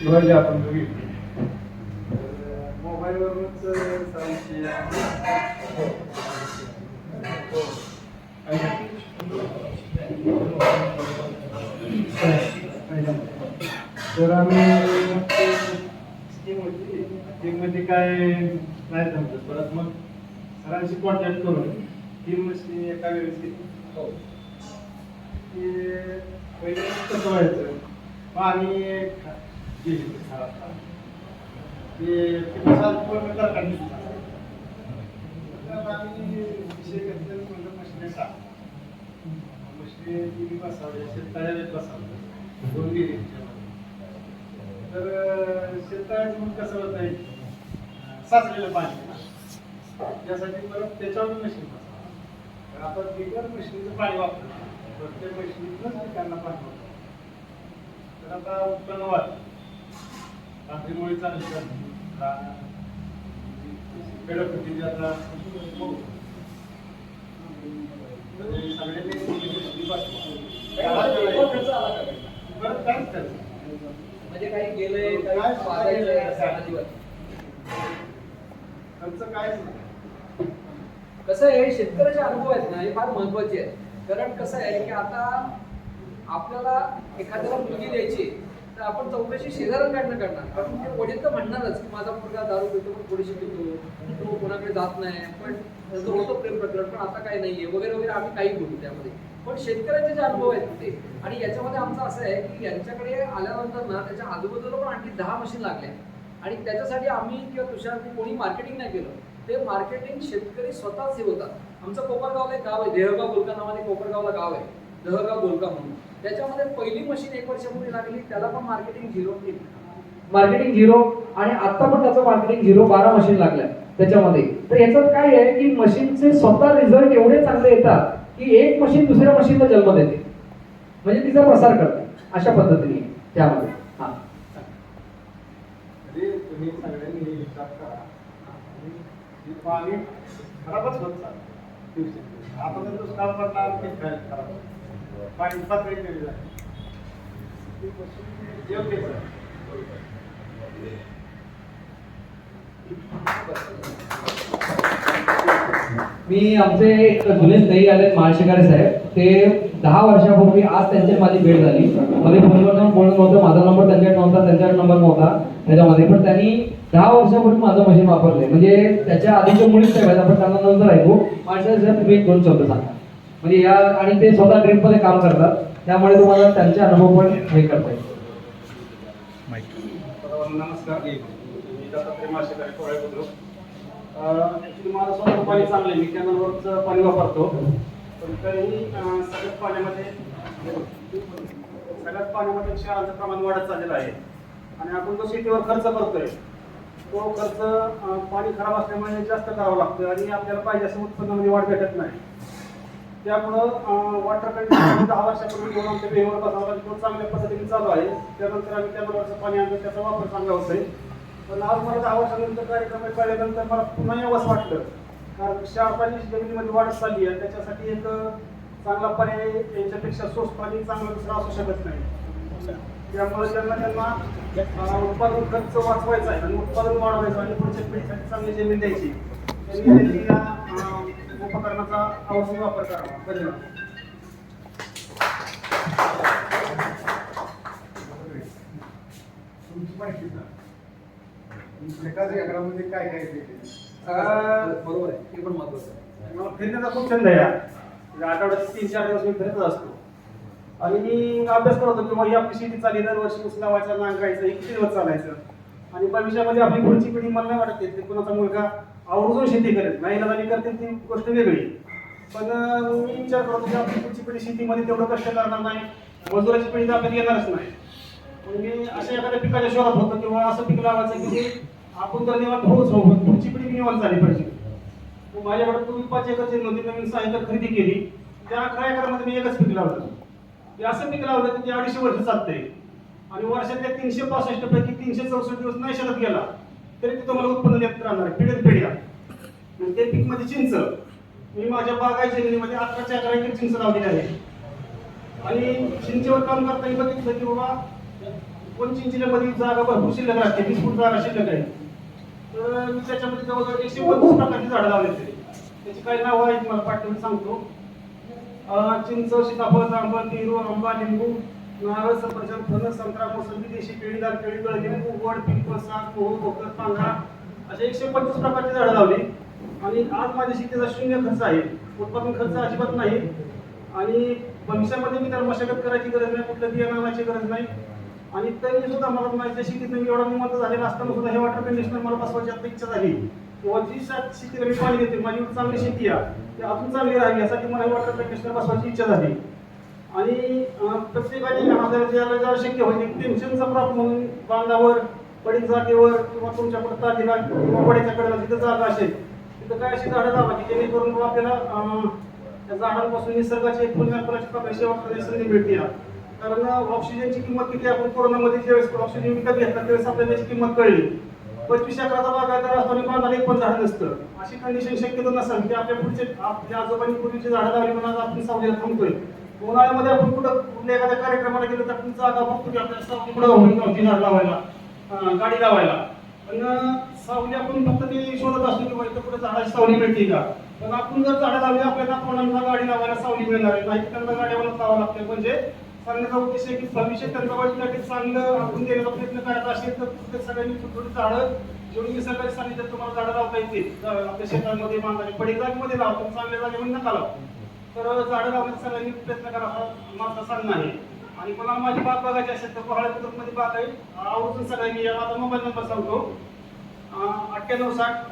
शिवाजी आपण बघितली. मोबाईलवरूनच सरांची तर आम्ही स्कीम होती. स्कीममध्ये काय नाही जमलं परत मग सरांशी कॉन्टॅक्ट करून तीन मशीन एका वेळेस ते पहिले कसं व्हायचं? पाणी खा- ते ते पिकाचा पूर्ण कारखान्यात दिसला. तर आम्ही विषय घेतला म्हणलं शेततळ्यात बसवलं. दोन विहिरी तर शेततळ्यात म्हणून कसं होत आहे साचलेलं पाणी त्यासाठी परत त्याच्यावर मशीन बसवलं. तर आपण बिगर मशीनचं पाणी वापरतो प्रत्येक मशीनच पिकांना पाणी वापरतो तर आता उत्पन्न वाढतं कांदीमुळे चालली आता. म्हणजे. म्हणजे काही गेलंय काय काय? अजिबात. खर्च नाही कसं आहे शेतकऱ्याचे अनुभव आहेत ना हे फार महत्त्वाचे आहेत कारण कसं आहे की आता आपल्याला एखाद्याला मुलगी द्यायची तर आपण चौकशी शेजाऱ्यांकडनं करणार. कारण ते वडील तर म्हणणारच की माझा मुलगा दारू पितो पण थोडीशी शिकतो तो कोणाकडे जात नाही. पण तो होतं प्रेम प्रकरण पण आता काही नाहीये. वगैरे वगैरे आम्ही काही बोलू त्यामध्ये. पण शेतकऱ्यांचे जे अनुभव आहेत ते. आणि याच्यामध्ये आमचं असं आहे की यांच्याकडे आल्यानंतर ना त्याच्या आजूबाजूला पण आणखी दहा मशीन लागल्या आणि त्याच्यासाठी आम्ही किंवा तुषार कोणी मार्केटिंग नाही केलं. ते मार्केटिंग शेतकरी स्वतःच हे होतात आमचं कोपरगावला एक गाव आहे देहगाव बोलका नावाने कोपरगावला गाव आहे. दहगाव बोलका म्हणून. त्याच्यामध्ये पहिली मशीन एक वर्षापूर्वी लागली त्याला पण मार्केटिंग झिरो मार्केटिंग झिरो आणि आता पण त्याचं मार्केटिंग झिरो बारा मशीन लागल्या त्याच्यामध्ये. तर याच्यात काय आहे की मशीनचे स्वतः रिझल्ट एवढे चांगले येतात की एक मशीन दुसऱ्या मशीनला जन्म देते. म्हणजे तिचा प्रसार करते. अशा पद्धतीने त्यामध्ये. हा. तरी तुम्ही सगळ्यांनी विचार करा. आणि हे पाणी खराबच होत. आता तर दुष्काळ पडला खराब. पाणी पातळी मी आमचे एक जुने स्नेही आले माळशेकारे साहेब. ते दहा वर्षापूर्वी आज त्यांची माझी भेट झाली. मध्ये फोनवर जाऊन बोलत नव्हतं माझा नंबर त्यांच्याकडे नव्हता त्यांच्याकडे नंबर नव्हता त्याच्यामध्ये. पण त्यांनी दहा वर्षापूर्वी माझं मशीन वापरले म्हणजे त्याच्या आधीच्या मुळीच नाही माहिती, आपण त्यांना नंतर ऐकू. माळशेकारे साहेब तुम्ही दोन शब्द सांगा. म्हणजे या आणि ते स्वतः ड्रीपमध्ये काम करतात. त्यामुळे तुम्हाला त्यांचे अनुभव पण हे करता येईल. नमस्कार. मी दत्तात्रय माशेकरी बुद्रुक. ॲक्च्युली माझं स्वतः पाणी चांगलं आहे मी कॅनलवरचं पाणी वापरतो. पण तरीही सगळ्यात पाण्यामध्ये सगळ्यात पाण्यामध्ये क्षारांचं प्रमाण वाढत चाललेलं आहे. आणि आपण जो शेतीवर खर्च करतोय तो खर्च पाणी खराब असल्यामुळे जास्त करावा लागतो आणि आपल्याला पाहिजे असं उत्पन्नामध्ये वाढ भेटत नाही. त्यामुळं वॉटर कंडिशन दहा वर्षापूर्वी घेऊन आमच्या विहिरीवर बसवला खूप चांगल्या पद्धतीने चालू आहे. त्यानंतर आम्ही कॅनलवरचं पाणी आणलं त्याचा वापर चांगला होतोय. पण आज मला दहा वर्षानंतर कार्यक्रम कळल्यानंतर मला पुन्हा यावंच वाटलं. कारण शार पाणी जमिनीमध्ये वाढत चालली आहे. त्याच्यासाठी एक चांगला पर्याय यांच्यापेक्षा स्वस्त पाणी चांगलं दुसरं असू शकत नाही. त्यामुळे त्यांना त्यांना उत्पादन खर्च वाचवायचा आहे आणि उत्पादन वाढवायचं आणि पुढच्या पिढीसाठी चांगली जमीन द्यायची त्यांनी या उपकरणाचा आवर्जून वापर करावा. धन्यवाद. तुमची माहिती सांगा एकाच एकरामध्ये काय काय बरोबर आहे. ते पण महत्वाचं आहे. मला फिरण्याचा खूप छंद आहे. हा. म्हणजे आठवड्यात तीन चार दिवस मी फिरतच असतो. आणि मी अभ्यास करत होतो की मग ही आपली शेती चालली दरवर्षी ऊस लावायचा नांगायचं किती दिवस चालायचं. आणि भविष्यामध्ये आपली पुढची पिढी मला नाही वाटत की कोणाचा मुलगा आवर्जून शेती करेल. नाही ना करते ती गोष्ट वेगळी. पण मी विचार करतो की आपली पुढची पिढी शेतीमध्ये तेवढं कष्ट करणार नाही. मजुराची पिढी तर आपल्याला येणारच नाही. मग मी अशा एखाद्या पिकाच्या शोधात होतं किंवा असं पीक लावायचं की ते आपण तर निवांत होऊच हो पुढची पिढी निवांत झाली पाहिजे. मग माझ्याकडे तुम्ही पाच एकर जमीन नवीन सहा एकर खरेदी केली. त्या अकरा एकरामध्ये मी एकच पीक लावलं. ते असं पीक लावलं की ते अडीचशे वर्ष चालतंय. आणि वर्षातल्या तीनशे पासष्ट पैकी तीनशे चौसष्ट दिवस नाही शेतात गेला. तरी ते तुम्हाला उत्पन्न देत राहणार पिढीत पिढ्या. आणि ते पीकमध्ये चिंच. मी माझ्या बागाय जमिनीमध्ये अकराच्या अकरा एकर चिंच लावलेली आहे. आणि चिंचेवर काम करताना बघितलं की बाबा कोण इंचीच्या मध्ये जागा भरपूर शिल्लक राहते. वीस फूट जागा शिल्लक आहे. तर मी त्याच्यामध्ये जवळजवळ एकशे पंचवीस प्रकारची झाडं लावली होती त्याची काही नावं आहेत मला पाठवून सांगतो. चिंच सीताफळ जांभळ पेरू आंबा लिंबू नारळ सफरचंद फणस संत्रा मोसंबी देशी केळीदार केळी गळलिंबू गोड पिंप साग पोह भोकर पांघरा असे एकशे पंचवीस प्रकारची झाडं लावली. आणि आज माझ्या शेतीचा शून्य खर्च आहे. उत्पादन खर्च अजिबात नाही. आणि भविष्यामध्ये मी त्याला मशागत करायची गरज नाही कुठलं बियाणं आणायची गरज नाही. आणि तरी सुद्धा मला माझ्या शेतीत मी एवढा निमंत झालेला असताना सुद्धा हे वॉटर कंडिशनर मला बसवायची आता इच्छा झाली. किंवा जी सात शेतीला मी पाणी देते माझी चांगली शेती आहे. ती अजून चांगली राहावी यासाठी मला हे वॉटर कंडिशनर बसवायची इच्छा झाली. आणि अं, प्रत्येकाने आपल्याला शक्य होईल एक टेन्शनचा म्हणून बांधावर पडीक जागेवर किंवा तुमच्या ताटीला किंवा पडीच्या कडेला जिथं जागा असेल तिथं काय अशी झाडं लावा की जेणेकरून आपल्याला त्या झाडांपासून निसर्गाची एक पुण्यकराची प्रकारे सेवा करण्याची संधी मिळते कारण ऑक्सिजनची किंमत किती आपण कोरोनामध्ये ज्यावेळेस ऑक्सिजन विकत घेतला त्यावेळेस आपल्याला त्याची किंमत कळली. पंचवीस अकराचा तर असताना बांधाला एक पण झाड नसतं. अशी कंडिशन शक्यतो नसेल की आपल्या पुढचे आपल्या आजोबांनी पूर्वीची झाडं लावली म्हणून आज आपण सावलीला थांबतोय. उन्हाळ्यामध्ये आपण कुठं कुठल्या एखाद्या कार्यक्रमाला गेलो तर आपण जागा बघतो की आपल्या सावली कुठं होईल झाड लावायला गाडी लावायला. पण सावली आपण फक्त ते शोधत असतो की बाई कुठे झाडाची सावली मिळते का? पण आपण जर झाडं लावली आपल्याला कोणाला गाडी लावायला सावली मिळणार आहे? नाही त्यांना गाड्यावर लावावं लागते म्हणजे सांगण्याचा उद्देश आहे की भविष्यात त्यांचा वाईटसाठी चांगलं आपण देण्याचा प्रयत्न करायचा असेल तर सगळ्यांनी थोडी झाडं जेवढी निसर्गाची सांगितलं तुम्हाला झाडं लावता येतील. आपल्या शेतांमध्ये बांधाने पडी जागेमध्ये लावतो चांगल्या जागेमध्ये नका लावतो तर झाडं लावण्याचा सगळ्यांनी प्रयत्न करा माझा सांगणं आहे आणि कोणाला माझी बाग बघायची असेल तर पहाडमध्ये बाग आहे आवर्जून सगळ्यांनी या माझा मोबाईल नंबर सांगतो. अठ्ठ्याण्णव साठ